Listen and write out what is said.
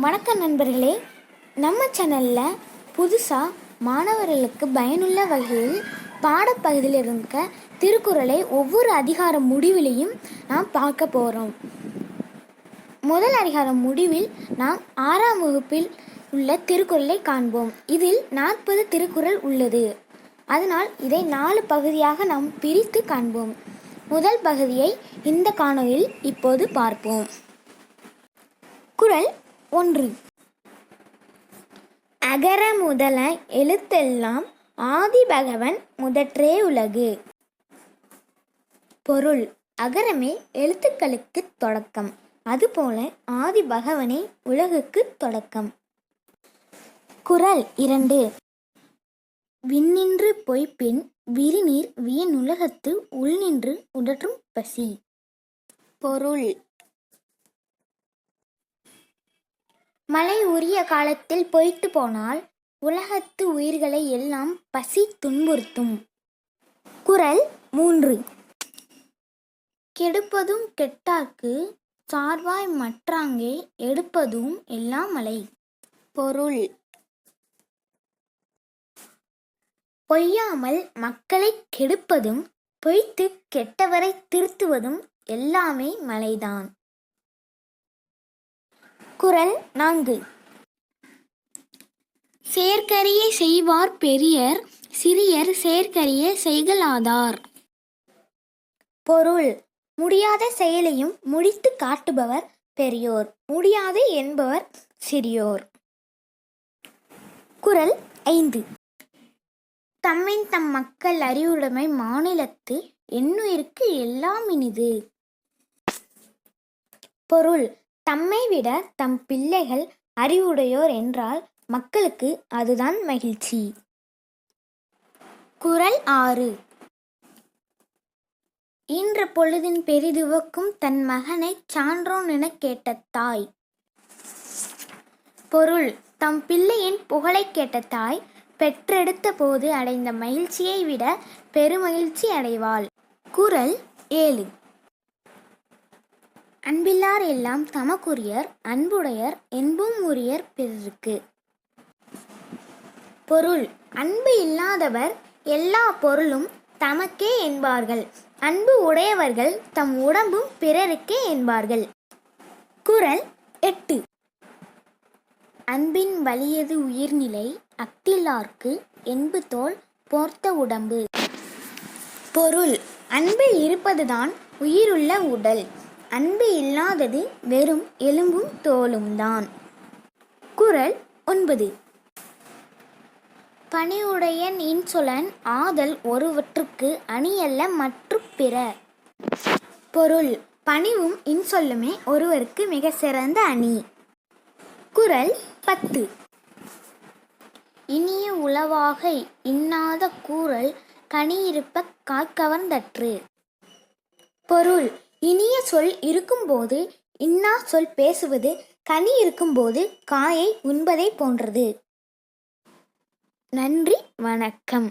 வணக்கம் நண்பர்களே. நம்ம சேனலில் புதுசாக மாணவர்களுக்கு பயனுள்ள வகையில் பாடப்பகுதியில் இருக்க திருக்குறளை ஒவ்வொரு அதிகார முடிவிலையும் நாம் பார்க்க போகிறோம் முதல் அதிகாரம் முடிவில் நாம் ஆறாம் வகுப்பில் உள்ள திருக்குறளை காண்போம். இதில் நாற்பது திருக்குறள் உள்ளது. அதனால் இதை நாலு பகுதியாக நாம் பிரித்து காண்போம். முதல் பகுதியை இந்த காணொலியில் இப்போது பார்ப்போம். குறள் ஒன்று. அகர முதல எழுத்தெல்லாம் ஆதி பகவன் முதற்றே உலகு. பொருள் அகரமே எழுத்துக்களுக்கு தொடக்கம். அதுபோல ஆதி பகவனே உலகுக்கு தொடக்கம். குறள் இரண்டு. விண்ணின்று பொய்ப்பின் விரிநீர் வியனுலகத்து உள்நின்று உடற்றும் பசி. பொருள் மழை உரிய காலத்தில் பொய்த்து போனால் உலகத்து உயிர்களை எல்லாம் பசி துன்புறுத்தும். குரல் மூன்று. கெடுப்பதும் கெட்டார்க்கு சார்வாய் மற்றாங்கே எடுப்பதும் எல்லாம் மலை. பொருள். பொய்யாமல் மக்களை கெடுப்பதும் பொய்த்து கெட்டவரை திருத்துவதும் எல்லாமே மலைதான். குரல் நான்கு. சேர்க்கரிய செய்வார் பெரியர் சிறியர் சேர்க்கரிய செய்கலாதார் பொருள். முடியாத செயலையும் முடித்து காட்டுபவர் பெரியோர் முடியாது என்பவர் சிறியோர். குரல் ஐந்து. தம்மின் தம் மக்கள் அறிவுடைமை மாநிலத்து எண்ணுயிருக்கு எல்லாம் இனிது. பொருள். தம்மை விட தம் பிள்ளைகள் அறிவுடையோர் என்றால் மக்களுக்கு அதுதான் மகிழ்ச்சி. குறள் ஆறு. ஈன்ற பொழுதின் பெரிதுவக்கும் தன் மகனை சான்றோன் எனக் கேட்ட தாய். பொருள் தம் பிள்ளையின் புகழைக் கேட்ட தாய் பெற்றெடுத்த போது அடைந்த மகிழ்ச்சியை விட பெருமகிழ்ச்சி அடைவாள். குறள் ஏழு. அன்பில்லார் எல்லாம் தமக்குரியர் அன்புடையர் என்பும் உரியர் பிறருக்கு. பொருள். அன்பு இல்லாதவர் எல்லா பொருளும் தமக்கே என்பார்கள். அன்பு உடையவர்கள் தம் உடம்பும் பிறருக்கே என்பார்கள். குறள் எட்டு. அன்பின் வலியது உயிர்நிலை அக்தில்லார்க்கு என்பு தோல் போர்த்த உடம்பு. பொருள். அன்பு இருப்பதுதான் உயிருள்ள உடல். அன்பு இல்லாதது வெறும் எலும்பும் தோலும் தான் குரல் ஒன்பது. பணிவுடையன் இன்சொலன் ஆதல் ஒருவற்றுக்கு அணியல்ல மற்று பிற. பொருள் பணிவும் இன்சொல்லுமே ஒருவருக்கு மிக சிறந்த அணி. குரல் பத்து. இனிய உளவாக இன்னாத கூறல் கனியிருப்ப காக்கவர்ந்தற்று பொருள் இனிய சொல் இருக்கும்போது இன்னா சொல் பேசுவது கனி இருக்கும்போது காயை உண்பதை போன்றது. நன்றி வணக்கம்.